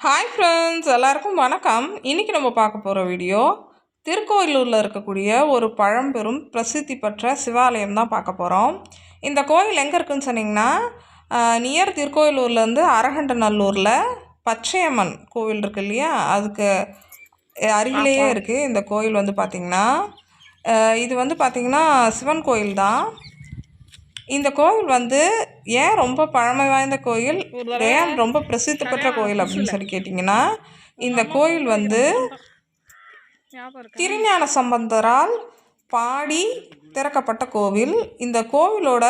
Hi friends எல்லாருக்கும் வணக்கம். இன்றைக்கி நம்ம பார்க்க போகிற வீடியோ திருக்கோயிலூரில் இருக்கக்கூடிய ஒரு பழம்பெரும் பிரசித்தி பெற்ற சிவாலயம் தான் பார்க்க போகிறோம் இந்த கோயில் எங்கே இருக்குன்னு சொன்னிங்கன்னா நியர் திருக்கோயிலூர்லேருந்து அரகண்டநல்லூரில் பச்சையம்மன் கோவில் இருக்கு இல்லையா? அதுக்கு அருகிலேயே இருக்குது இந்த கோயில் வந்து பார்த்திங்கன்னா இது வந்து பார்த்திங்கன்னா சிவன் கோயில் தான் இந்த கோவில் வந்து ஏன் ரொம்ப பழமை வாய்ந்த கோயில்? ஏன் ரொம்ப பிரசித்தி பெற்ற கோயில் அப்படின்னு சொல்லி கேட்டிங்கன்னா இந்த கோயில் வந்து திருஞான சம்பந்தரால் பாடி திறக்கப்பட்ட கோவில். இந்த கோவிலோட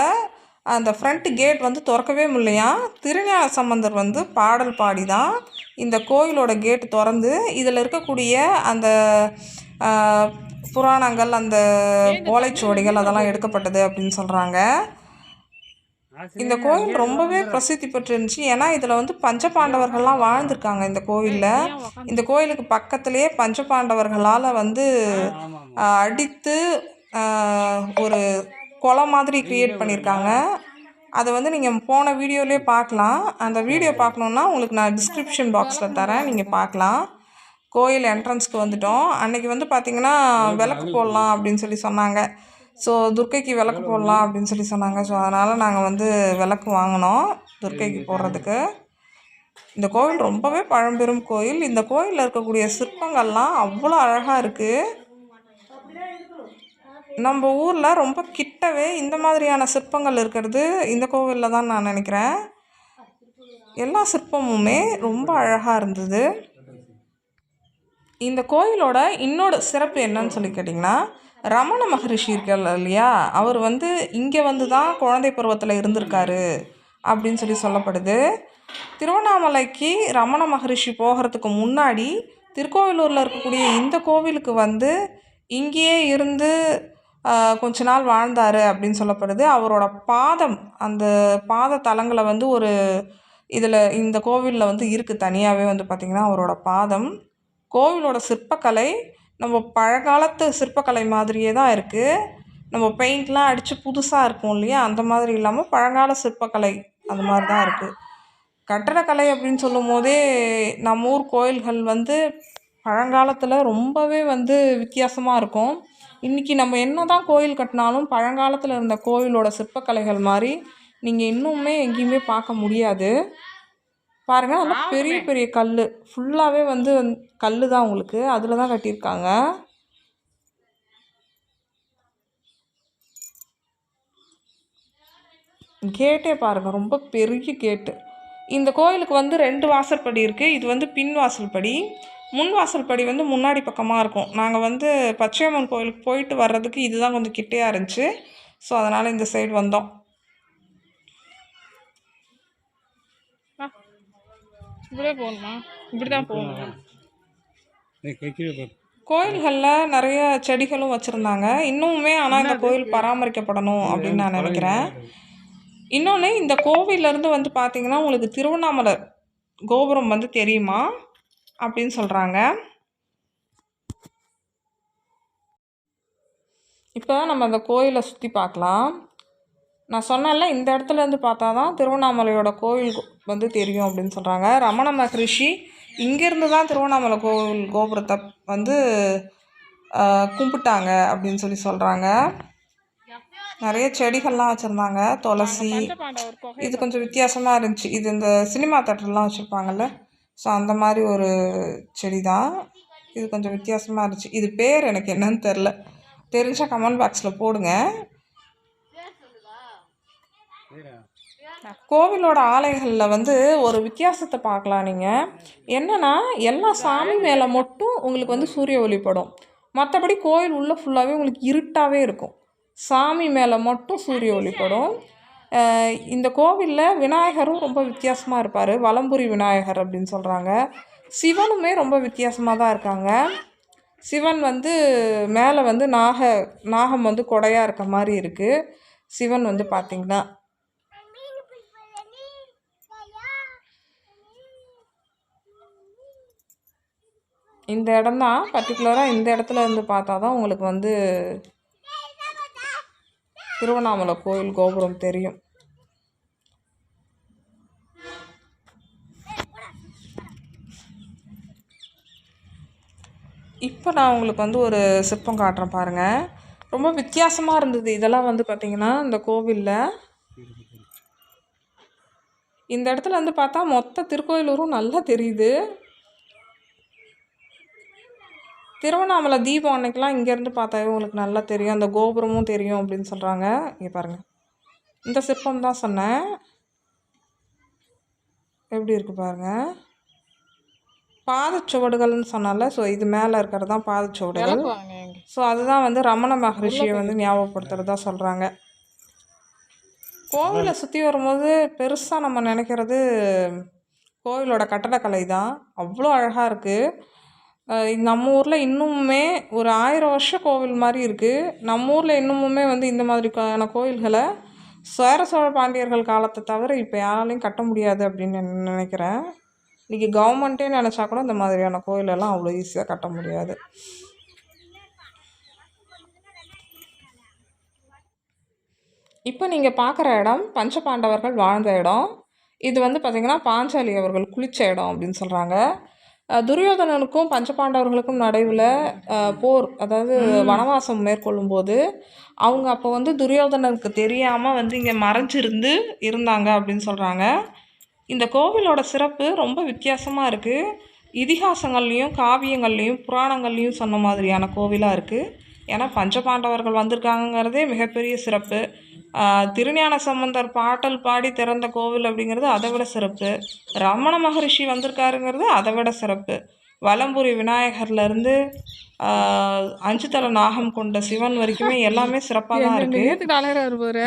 அந்த ஃப்ரண்ட் கேட் வந்து திறக்கவே முடியலையா? திருஞான சம்பந்தர் வந்து பாடல் பாடி தான் இந்த கோயிலோட கேட் திறந்து இதில் இருக்கக்கூடிய அந்த புராணங்கள் அந்த ஓலைச்சுவடிகள் அதெல்லாம் எடுக்கப்பட்டது அப்படின்னு சொல்கிறாங்க இந்த கோயில் ரொம்பவே பிரசித்தி பெற்றிருந்துச்சு. ஏன்னா இதில் வந்து பஞ்சபாண்டவர்கள்லாம் வாழ்ந்திருக்காங்க இந்த கோவிலில் இந்த கோயிலுக்கு பக்கத்துலேயே பஞ்சபாண்டவர்களால் வந்து அடித்து ஒரு குளம் மாதிரி க்ரியேட் பண்ணியிருக்காங்க. அதை வந்து நீங்கள் போன வீடியோலேயே பார்க்கலாம். அந்த வீடியோ பார்க்கணுன்னா உங்களுக்கு நான் டிஸ்கிரிப்ஷன் பாக்ஸில் தரேன். நீங்கள் பார்க்கலாம். கோயில் என்ட்ரன்ஸ்க்கு வந்துட்டோம். அன்னைக்கு வந்து பார்த்திங்கன்னா விளக்கு போடலாம் அப்படின்னு சொல்லி சொன்னாங்க. ஸோ துர்க்கைக்கு விளக்கு போடலாம் அப்படின்னு சொல்லி சொன்னாங்க. ஸோ அதனால் நாங்கள் வந்து விளக்கு வாங்கினோம் துர்க்கைக்கு போடுறதுக்கு. இந்த கோவில் ரொம்பவே பழம்பெரும் கோயில். இந்த கோயிலில் இருக்கக்கூடிய சிற்பங்கள்லாம் அவ்வளோ அழகாக இருக்குது நம்ம ஊரில் ரொம்ப கிட்டவே இந்த மாதிரியான சிற்பங்கள் இருக்கிறது இந்த கோவிலில் தான் நான் நினைக்கிறேன். எல்லா சிற்பமுமே ரொம்ப அழகாக இருந்தது. இந்த கோயிலோட இன்னொரு சிறப்பு என்னன்னு சொல்லி கேட்டிங்கன்னா ரமண மகரிஷி இருக்கார் இல்லையா? அவர் வந்து இங்கே வந்து தான் குழந்தை பருவத்தில் இருந்திருக்காரு அப்படின்னு சொல்லி சொல்லப்படுது. திருவண்ணாமலைக்கு ரமண மகரிஷி போகிறதுக்கு முன்னாடி திருக்கோவிலூரில் இருக்கக்கூடிய இந்த கோவிலுக்கு வந்து இங்கேயே இருந்து கொஞ்ச நாள் வாழ்ந்தார் அப்படின்னு சொல்லப்படுது. அவரோட பாதம் அந்த பாத தலங்களை வந்து ஒரு இதில் இந்த கோவிலில் வந்து இருக்குது தனியாகவே வந்து பார்த்திங்கன்னா அவரோட பாதம். கோவிலோட சிற்பக்கலை நம்ம பழங்காலத்து சிற்பக்கலை மாதிரியே தான் இருக்குது நம்ம பெயிண்ட்லாம் அடித்து புதுசாக இருக்கும் இல்லையா? அந்த மாதிரி இல்லாமல் பழங்கால சிற்பக்கலை அந்த மாதிரி தான் இருக்குது கட்டடக்கலை அப்படின்னு சொல்லும் போதே நம்ம ஊர் கோயில்கள் வந்து பழங்காலத்தில் ரொம்பவே வந்து வித்தியாசமாக இருக்கும். இன்றைக்கி நம்ம என்ன தான் கோயில் கட்டினாலும் பழங்காலத்தில் இருந்த கோயிலோட சிற்பக்கலைகள் மாதிரி நீங்கள் இன்னுமே எங்கேயுமே பார்க்க முடியாது. பாருங்கள் நல்லா பெரிய பெரிய கல் ஃபுல்லாகவே வந்து கல் தான் உங்களுக்கு. அதில் தான் கட்டியிருக்காங்க. கேட்டே பாருங்கள் ரொம்ப பெரிய கேட்டு. இந்த கோயிலுக்கு வந்து ரெண்டு வாசல்படி இருக்குது இது வந்து பின் வாசல்படி முன் வாசல்படி வந்து முன்னாடி பக்கமாக இருக்கும். நாங்கள் வந்து பச்சையம்மன் கோயிலுக்கு போயிட்டு வர்றதுக்கு இதுதான் கொஞ்சம் கிட்டையாக இருந்துச்சு. ஸோ அதனால் இந்த சைடு வந்தோம். இப்படியே போகணுமா? இப்படி தான் போகணும். கோயில்களில் நிறைய செடிகளும் வச்சுருந்தாங்க. இன்னுமே ஆனால் இந்த கோயில் பராமரிக்கப்படணும் அப்படின்னு நான் நினைக்கிறேன். இன்னொன்று இந்த கோவிலேருந்து வந்து பார்த்தீங்கன்னா உங்களுக்கு திருவண்ணாமலை கோபுரம் வந்து தெரியுமா? அப்படின்னு சொல்கிறாங்க இப்போ நம்ம அந்த கோயிலை சுற்றி பார்க்கலாம். நான் சொன்னேன்ல இந்த இடத்துல இருந்து பார்த்தா தான் திருவண்ணாமலையோட கோவில் வந்து தெரியும் அப்படின்னு சொல்கிறாங்க ரமண மகரிஷி இங்கேருந்து தான் திருவண்ணாமலை கோவில் கோபுரத்தை வந்து கும்பிட்டாங்க அப்படின்னு சொல்லி சொல்கிறாங்க நிறைய செடிகள்லாம் வச்சுருந்தாங்க. துளசி இது கொஞ்சம் வித்தியாசமாக இருந்துச்சு. இது இந்த சினிமா தேட்டர்லாம் வச்சுருப்பாங்கல்ல ஸோ அந்த மாதிரி ஒரு செடி தான் இது கொஞ்சம் வித்தியாசமாக இருந்துச்சு. இது பேர் எனக்கு என்னன்னு தெரில தெரிஞ்சால் கமெண்ட் பாக்ஸில் போடுங்க. கோவிலோட ஆலைகளில் வந்து ஒரு வித்தியாசத்தை பார்க்கலாம் நீங்கள் என்னென்னா எல்லா சாமி மேலே மட்டும் உங்களுக்கு வந்து சூரிய ஒளிப்படும் மற்றபடி கோயில் உள்ளே ஃபுல்லாகவே உங்களுக்கு இருட்டாகவே இருக்கும். சாமி மேலே மட்டும் சூரிய ஒளிப்படும் இந்த கோவிலில் விநாயகரும் ரொம்ப வித்தியாசமாக இருப்பார். வலம்புரி விநாயகர் அப்படின்னு சொல்கிறாங்க சிவனுமே ரொம்ப வித்தியாசமாக தான் இருக்காங்க. சிவன் வந்து மேலே வந்து நாக நாகம் வந்து கொடையாக இருக்க மாதிரி இருக்குது சிவன் வந்து பார்த்திங்கன்னா இந்த இடம் தான் பர்டிகுலராக இந்த இடத்துல இருந்து பார்த்தா தான் உங்களுக்கு வந்து திருவண்ணாமலை கோயில் கோபுரம் தெரியும். இப்போ நான் உங்களுக்கு வந்து ஒரு சிற்பம் காட்டுறேன் பாருங்கள் ரொம்ப வித்தியாசமாக இருந்தது. இதெல்லாம் வந்து பார்த்திங்கன்னா இந்த கோவிலில் இந்த இடத்துல வந்து பார்த்தா மொத்த திருக்கோயிலூரும் நல்லா தெரியுது. திருவண்ணாமலை தீபம் அன்னைக்கெலாம் இங்கேருந்து பார்த்தாவே உங்களுக்கு நல்லா தெரியும். அந்த கோபுரமும் தெரியும் அப்படின்னு சொல்கிறாங்க இங்கே பாருங்கள் இந்த சிற்பம் தான் சொன்னேன். எப்படி இருக்கு பாருங்கள் பாதச்சுவடுகள்னு சொன்னால ஸோ இது மேலே இருக்கிறது தான் பாதச்சுவடுகள் ஸோ அதுதான் வந்து ரமண மகரிஷியை வந்து ஞாபகப்படுத்துறதா சொல்கிறாங்க கோவிலை சுற்றி வரும்போது பெருசாக நம்ம நினைக்கிறது கோவிலோட கட்டடக்கலை தான் அவ்வளோ அழகாக இருக்குது நம்ம ஊரில் இன்னுமுமே ஒரு ஆயிரம் வருஷ கோவில் மாதிரி இருக்குது நம்ம ஊரில் இன்னுமுமே வந்து இந்த மாதிரிக்கான கோவில்களை சேர சோழ பாண்டியர்கள் காலத்தை தவிர இப்போ யாராலையும் கட்ட முடியாது அப்படின்னு நினைக்கிறேன். இன்றைக்கி கவர்மெண்ட்டே நினச்சா கூட இந்த மாதிரியான கோயிலெல்லாம் அவ்வளோ ஈஸியாக கட்ட முடியாது. இப்போ நீங்கள் பார்க்குற இடம் பஞ்சபாண்டவர்கள் வாழ்ந்த இடம். இது வந்து பார்த்திங்கன்னா பாஞ்சாலி அவர்கள் குளித்த இடம் அப்படின்னு சொல்கிறாங்க துரியோதனனுக்கும் பஞ்சபாண்டவர்களுக்கும் நடுவில் போர் அதாவது வனவாசம் மேற்கொள்ளும்போது அவங்க அப்போ வந்து துரியோதனனுக்கு தெரியாமல் வந்து இங்கே மறைஞ்சிருந்து இருந்தாங்க அப்படின்னு சொல்கிறாங்க இந்த கோவிலோட சிறப்பு ரொம்ப வித்தியாசமாக இருக்குது இதிகாசங்கள்லேயும் காவியங்கள்லேயும் புராணங்கள்லேயும் சொன்ன மாதிரியான கோவிலாக இருக்குது ஏன்னா பஞ்சபாண்டவர்கள் வந்திருக்காங்கங்கிறதே மிகப்பெரிய சிறப்பு. திருஞான சம்பந்தர் பாட்டல் பாடி திறந்த கோவில் அப்படிங்கிறது அதை விட சிறப்பு. ரமண மகரிஷி வந்திருக்காருங்கிறது அதை விட சிறப்பு. வலம்புரி விநாயகர்லேருந்து அஞ்சு தலை நாகம் கொண்ட சிவன் வரைக்குமே எல்லாமே சிறப்பாக தான் பாரு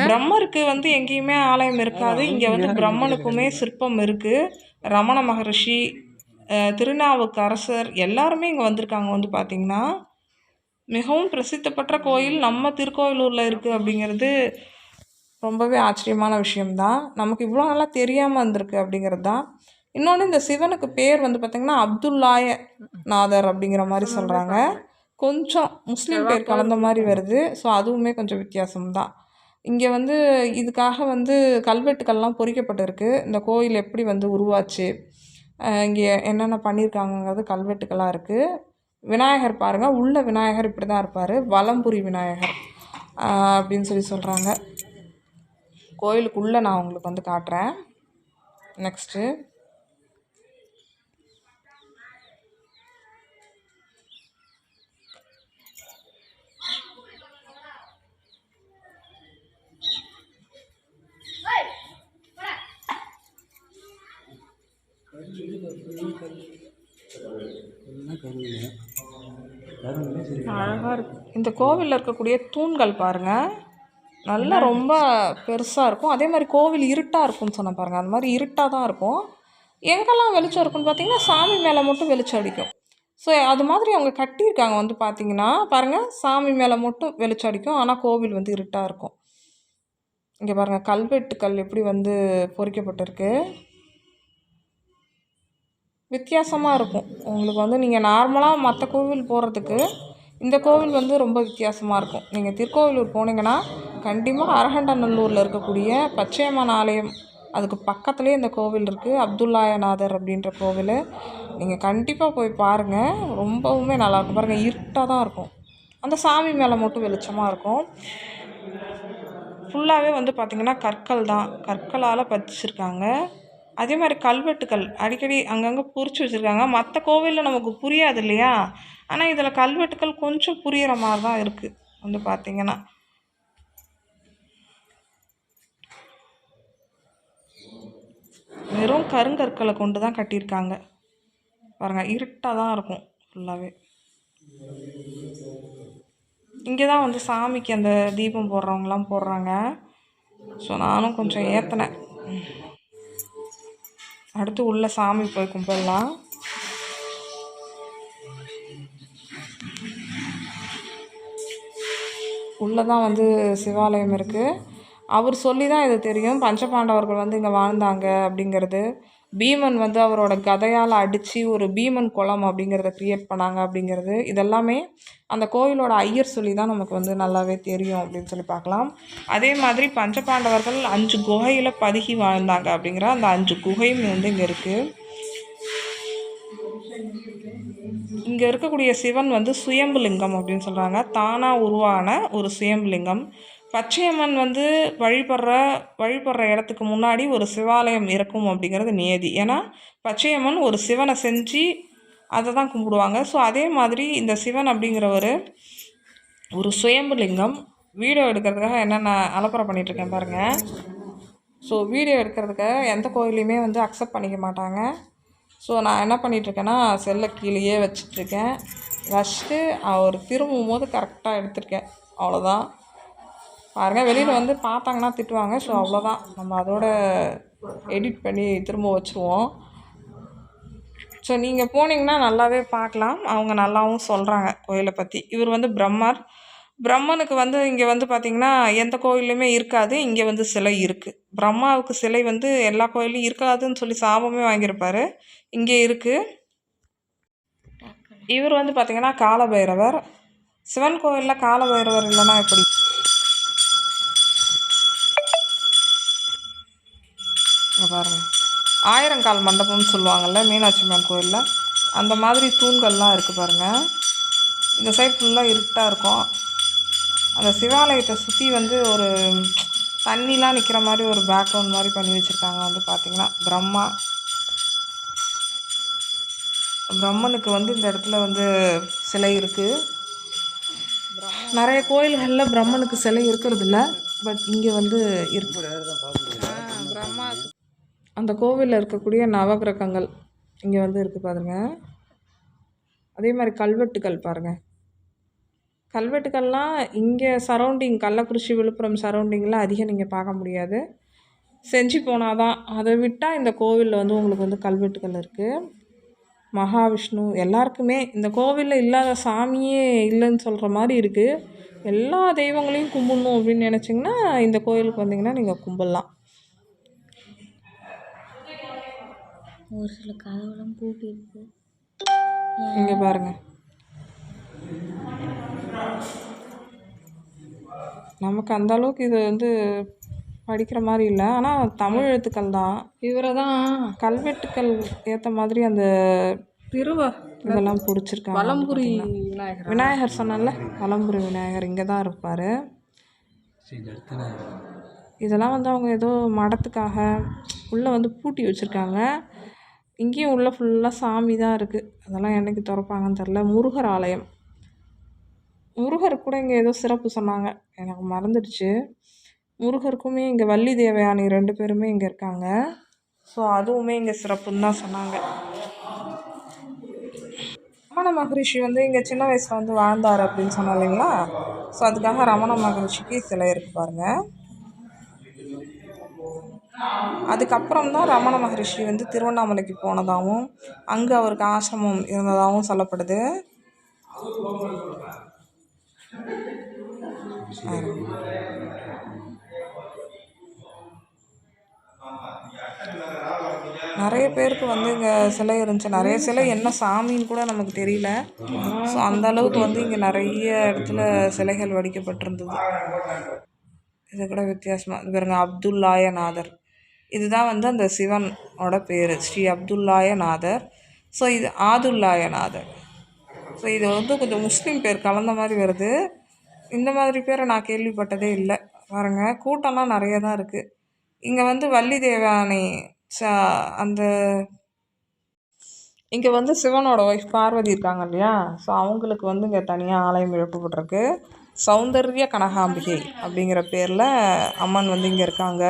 பிரம்மருக்கு வந்து எங்கேயுமே ஆலயம் இருக்காது. இங்கே வந்து பிரம்மனுக்குமே சிற்பம் இருக்குது ரமண மகரிஷி அஹ், திருநாவுக்கரசர் எல்லாருமே இங்கே வந்திருக்காங்க. வந்து பார்த்திங்கன்னா மிகவும் பிரசித்தி பெற்ற கோயில் நம்ம திருக்கோயிலூரில் இருக்குது அப்படிங்கிறது ரொம்பவே ஆச்சரியமான விஷயம்தான். நமக்கு இவ்வளோ நல்லா தெரியாமல் இருந்திருக்கு அப்படிங்கிறது. தான் இன்னொன்று இந்த சிவனுக்கு பேர் வந்து பார்த்திங்கன்னா அப்துல்லாய நாதர் அப்படிங்கிற மாதிரி சொல்கிறாங்க கொஞ்சம் முஸ்லீம் பேர் கலந்த மாதிரி வருது. ஸோ அதுவுமே கொஞ்சம் வித்தியாசம்தான். இங்கே வந்து இதுக்காக வந்து கல்வெட்டுக்கள்லாம் பொறிக்கப்பட்டிருக்கு. இந்த கோயில் எப்படி வந்து உருவாச்சு? இங்கே என்னென்ன பண்ணியிருக்காங்கங்கிறது கல்வெட்டுக்களாக இருக்குது விநாயகர் பாருங்கள் உள்ள விநாயகர் இப்படி தான் இருப்பார். வலம்புரி விநாயகர் அப்படின்னு சொல்லி சொல்கிறாங்க கோயிலுக்குள்ளே நான் உங்களுக்கு வந்து காட்டுறேன். நெக்ஸ்ட்டு அழகாக இருக்கு. இந்த கோவிலில் இருக்கக்கூடிய தூண்கள் பாருங்கள் நல்லா ரொம்ப பெருசாக இருக்கும். அதே மாதிரி கோவில் இருட்டாக இருக்கும்னு சொன்ன பாருங்கள் அந்த மாதிரி இருட்டாக தான் இருக்கும். எங்கெல்லாம் வெளிச்சம் இருக்குன்னு பார்த்தீங்கன்னா சாமி மேலே மட்டும் வெளிச்சம் அடிக்கும். ஸோ அது மாதிரி அவங்க கட்டியிருக்காங்க வந்து பார்த்தீங்கன்னா பாருங்கள் சாமி மேலே மட்டும் வெளிச்சம் அடிக்கும். ஆனால் கோவில் வந்து இருட்டாக இருக்கும். இங்கே பாருங்கள் கல்வெட்டுக்கள் எப்படி வந்து பொறிக்கப்பட்டிருக்கு. வித்தியாசமாக இருக்கும். உங்களுக்கு வந்து நீங்கள் நார்மலாக மற்ற கோவில் போகிறதுக்கு இந்த கோவில் வந்து ரொம்ப வித்தியாசமாக இருக்கும். நீங்கள் திருக்கோவிலூர் போனீங்கன்னா கண்டிப்பாக அரகண்டநல்லூரில் இருக்கக்கூடிய பச்சையம்மன் ஆலயம் அதுக்கு பக்கத்துலேயே இந்த கோவில் இருக்குது அப்துல்லாயநாதர் அப்படின்ற கோவில். நீங்கள் கண்டிப்பாக போய் பாருங்கள் ரொம்பவுமே நல்லாயிருக்கும் பாருங்கள் இருட்டாக தான் இருக்கும். அந்த சாமி மேலே மட்டும் வெளிச்சமாக இருக்கும். ஃபுல்லாகவே வந்து பார்த்திங்கன்னா கற்கள் தான். கற்களால் பதிச்சிருக்காங்க. அதே மாதிரி கல்வெட்டுக்கள் அடிக்கடி அங்கங்கே பொறிச்சு வச்சுருக்காங்க. மற்ற கோவிலில் நமக்கு புரியாது இல்லையா? ஆனால் இதில் கல்வெட்டுக்கள் கொஞ்சம் புரிகிற மாதிரி தான் இருக்குது வந்து பார்த்திங்கன்னா வெறும் கருங்கற்களை கொண்டு தான் கட்டியிருக்காங்க. பாருங்கள் இருட்டாக தான் இருக்கும் ஃபுல்லாகவே இங்கே தான் வந்து சாமிக்கு அந்த தீபம் போடுறவங்கலாம் போடுறாங்க. ஸோ நானும் கொஞ்சம் ஏற்றினேன் அடுத்து உள்ள சாமி போய் கும்பிடலாம். உள்ளே தான் வந்து சிவாலயம் இருக்குது அவர் சொல்லி தான் இது தெரியும். பஞ்சபாண்டவர்கள் வந்து இங்கே வாழ்ந்தாங்க அப்படிங்கிறது. பீமன் வந்து அவரோட கதையால் அடித்து ஒரு பீமன் குளம் அப்படிங்கிறத க்ரியேட் பண்ணாங்க அப்படிங்கிறது. இதெல்லாமே அந்த கோயிலோட ஐயர் சொல்லி தான் நமக்கு வந்து நல்லாவே தெரியும் அப்படின்னு சொல்லி பார்க்கலாம். அதே மாதிரி பஞ்சபாண்டவர்கள் அஞ்சு குகையில் பதுகி வாழ்ந்தாங்க அப்படிங்கிற அந்த அஞ்சு குகையும் வந்து இங்கே இருக்குது இங்கே இருக்கக்கூடிய சிவன் வந்து சுயம்பு லிங்கம் அப்படின்னு சொல்கிறாங்க தானாக உருவான ஒரு சுயம்பு லிங்கம் பச்சையம்மன் வந்து வழிபடுற வழிபடுற இடத்துக்கு முன்னாடி ஒரு சிவாலயம் இருக்கும் அப்படிங்கிறது நியதி. ஏன்னா பச்சையம்மன் ஒரு சிவனை செஞ்சு அதை தான் கும்பிடுவாங்க. ஸோ அதே மாதிரி இந்த சிவன் அப்படிங்கிறவர் ஒரு ஒரு சுயம்புலிங்கம். வீடியோ எடுக்கிறதுக்காக என்னென்ன அலப்பறை பண்ணிகிட்ருக்கேன் பாருங்கள் ஸோ வீடியோ எடுக்கிறதுக்காக எந்த கோயிலையுமே வந்து அக்செப்ட் பண்ணிக்க மாட்டாங்க. ஸோ நான் என்ன பண்ணிகிட்ருக்கேன்னா செல்லை கீழேயே வச்சிட்ருக்கேன் வச்சுட்டு அவர் திரும்பும் போது கரெக்டாக எடுத்திருக்கேன். அவ்வளோதான் பாருங்கள் வெளியில் வந்து பார்த்தாங்கன்னா திட்டுவாங்க. ஸோ அவ்வளோதான் நம்ம அதோட எடிட் பண்ணி திரும்ப வச்சுருவோம். ஸோ நீங்கள் போனீங்கன்னா நல்லாவே பார்க்கலாம். அவங்க நல்லாவும் சொல்கிறாங்க கோயிலை பற்றி இவர் வந்து பிரம்மர். பிரம்மனுக்கு வந்து இங்கே வந்து பார்த்திங்கன்னா எந்த கோயில்லையுமே இருக்காது. இங்கே வந்து சிலை இருக்குது பிரம்மாவுக்கு சிலை வந்து எல்லா கோயிலும் இருக்காதுன்னு சொல்லி சாபமே வாங்கியிருப்பார். இங்கே இருக்குது இவர் வந்து பார்த்திங்கன்னா காலபைரவர். சிவன் கோயிலில் காலபைரவர் இல்லைன்னா எப்படி? இங்க பாருங்க. ஆயிரங்கால் மண்டபம்னு சொல்லுவாங்கள்ல மீனாட்சி அம்மன் கோயிலில். அந்த மாதிரி தூண்கள்லாம் இருக்குது பாருங்கள் இந்த சைட் ஃபுல்லாக இருட்டாக இருக்கும். அந்த சிவாலயத்தை சுற்றி வந்து ஒரு தண்ணிலாம் நிற்கிற மாதிரி ஒரு பேக்ரவுண்ட் மாதிரி பண்ணி வச்சுருக்காங்க வந்து பார்த்திங்கன்னா பிரம்மா. பிரம்மனுக்கு வந்து இந்த இடத்துல வந்து சிலை இருக்குது நிறைய கோயில்களில் பிரம்மனுக்கு சிலை இருக்கிறது இல்ல பட் இங்கே வந்து இருக்கு. பிரம்மா. அந்த கோவிலில் இருக்கக்கூடிய நவகிரகங்கள் இங்கே வந்து இருக்குது பாருங்க. அதே மாதிரி கல்வெட்டுக்கள் பாருங்கள் கல்வெட்டுக்கள்லாம் இங்கே சரௌண்டிங் கள்ளக்குறிச்சி விழுப்புரம் சரௌண்டிங்கில் அதிகம் நீங்கள் பார்க்க முடியாது. செஞ்சு போனால் தான் அதை விட்டால் இந்த கோவிலில் வந்து உங்களுக்கு வந்து கல்வெட்டுகள் இருக்குது மகாவிஷ்ணு எல்லாருக்குமே இந்த கோவிலில் இல்லாத சாமியே இல்லைன்னு சொல்கிற மாதிரி இருக்குது எல்லா தெய்வங்களையும் கும்பிடணும் அப்படின்னு நினச்சிங்கன்னா இந்த கோயிலுக்கு வந்தீங்கன்னா நீங்கள் கும்பிட்லாம். ஒரு சில கதவுலாம் பூட்டி இருக்கு இங்கே பாருங்க. நமக்கு அந்த அளவுக்கு இது வந்து படிக்கிற மாதிரி இல்லை. ஆனால் தமிழ் எழுத்துக்கள் தான். இவரை தான் கல்வெட்டுக்கள் ஏற்ற மாதிரி அந்த திருவ இதெல்லாம் பிடிச்சிருக்காங்க. வலம்புரி விநாயகர். விநாயகர் சொன்னேன்ல? வலம்புரி விநாயகர் இங்கே தான் இருப்பார் இதெல்லாம் வந்து அவங்க ஏதோ மடத்துக்காக உள்ளே வந்து பூட்டி வச்சுருக்காங்க. இங்கேயும் உள்ளே ஃபுல்லாக சாமி தான் இருக்குது அதெல்லாம் என்னைக்கு திறப்பாங்கன்னு தெரில முருகர் ஆலயம். முருகர் கூட இங்கே ஏதோ சிறப்பு சொன்னாங்க. எனக்கு மறந்துடுச்சு. முருகருக்குமே இங்கே வள்ளி தேவயானி ரெண்டு பேருமே இங்கே இருக்காங்க. ஸோ அதுவுமே இங்கே சிறப்புன்னு தான் சொன்னாங்க. ரமண மகரிஷி வந்து இங்கே சின்ன வயசில் வந்து வாழ்ந்தார் அப்படின்னு சொன்னோம் இல்லைங்களா? ஸோ அதுக்காக ரமண மகரிஷிக்கு சிலை இருக்கு பாருங்கள் அதுக்கப்புறம் தான் ரமண மகரிஷி வந்து திருவண்ணாமலைக்கு போனதாகவும் அங்கே அவருக்கு ஆசிரமம் இருந்ததாகவும் சொல்லப்படுது. நிறைய பேருக்கு வந்து இங்கே சிலை இருந்துச்சு. நிறைய சிலை என்ன சாமின்னு கூட நமக்கு தெரியல. ஸோ அந்த அளவுக்கு வந்து இங்கே நிறைய இடத்துல சிலைகள் வடிக்கப்பட்டிருந்தது. இது கூட வித்தியாசமாக பாருங்க அப்துல்லாயநாதர். இதுதான் வந்து அந்த சிவனோட பேர் ஸ்ரீ அப்துல்லாயநாதர். ஸோ இது ஆதுல்லாயநாதர். ஸோ இது வந்து கொஞ்சம் முஸ்லீம் பேர் கலந்த மாதிரி வருது. இந்த மாதிரி பேரை நான் கேள்விப்பட்டதே இல்லை. பாருங்க கூட்டம்லாம் நிறைய தான் இருக்குது இங்கே வந்து வள்ளி தேவானை ச அந்த இங்கே வந்து சிவனோட ஒய்ஃப் பார்வதி இருக்காங்க இல்லையா? ஸோ அவங்களுக்கு வந்து இங்கே தனியாக ஆலயம் எழுப்பப்பட்டிருக்கு. சௌந்தர்ய கனகாம்பிகை அப்படிங்கிற பேரில் அம்மன் வந்து இங்கே இருக்காங்க.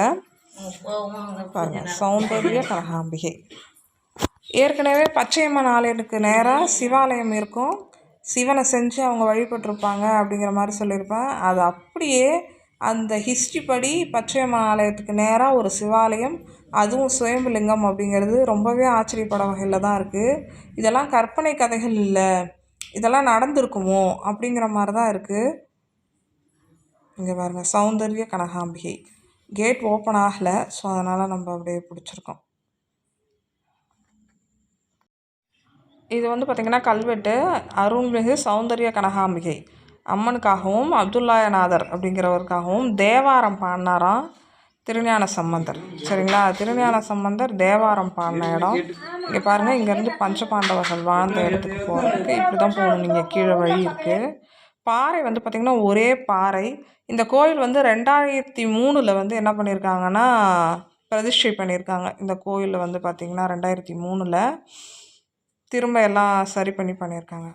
பாருங்க சௌந்தர்ய கனகாம்பிகை ஏற்கனவே பச்சையம்மன் ஆலயத்துக்கு நேராக சிவாலயம் இருக்கும். சிவனை செஞ்சு அவங்க வழிபட்டிருப்பாங்க அப்படிங்கிற மாதிரி சொல்லியிருப்பேன். அது அப்படியே அந்த ஹிஸ்ட்ரி படி பச்சையம்மன் ஆலயத்துக்கு நேராக ஒரு சிவாலயம் அதுவும் சுயம்புலிங்கம் அப்படிங்கிறது ரொம்பவே ஆச்சரியப்பட வகையில் தான் இருக்குது இதெல்லாம் கற்பனை கதைகள் இல்லை. இதெல்லாம் நடந்திருக்குமோ அப்படிங்கிற மாதிரி தான் இருக்குது இங்கே பாருங்கள் சௌந்தர்ய கனகாம்பிகை கேட் ஓப்பன் ஆகலை ஸோ அதனால் நம்ம அப்படியே பிடிச்சிருக்கோம். இது வந்து பார்த்திங்கன்னா கல்வெட்டு அருள்மிகு சௌந்தரிய கனகாம்பிகை. அம்மனுக்காகவும் அப்துல்லாயநாதர் அப்படிங்கிறவருக்காகவும் தேவாரம் பாடினாராம் திருஞான சம்பந்தர். சரிங்களா? திருஞான சம்பந்தர் தேவாரம் பாடின இடம். இங்கே பாருங்கள் இங்கேருந்து பஞ்ச பாண்டவர்கள் வாழ்ந்த இடத்துக்கு போகிறதுக்கு இப்படி தான் போகணும். நீங்கள் கீழே வழி இருக்குது பாறை வந்து பார்த்திங்கன்னா ஒரே பாறை. இந்த கோயில் வந்து ரெண்டாயிரத்தி மூணில் வந்து என்ன பண்ணியிருக்காங்கன்னா பிரதிஷ்டை பண்ணியிருக்காங்க இந்த கோயிலில் வந்து பார்த்திங்கன்னா ரெண்டாயிரத்தி மூணில் திரும்ப எல்லாம் சரி பண்ணி பண்ணியிருக்காங்க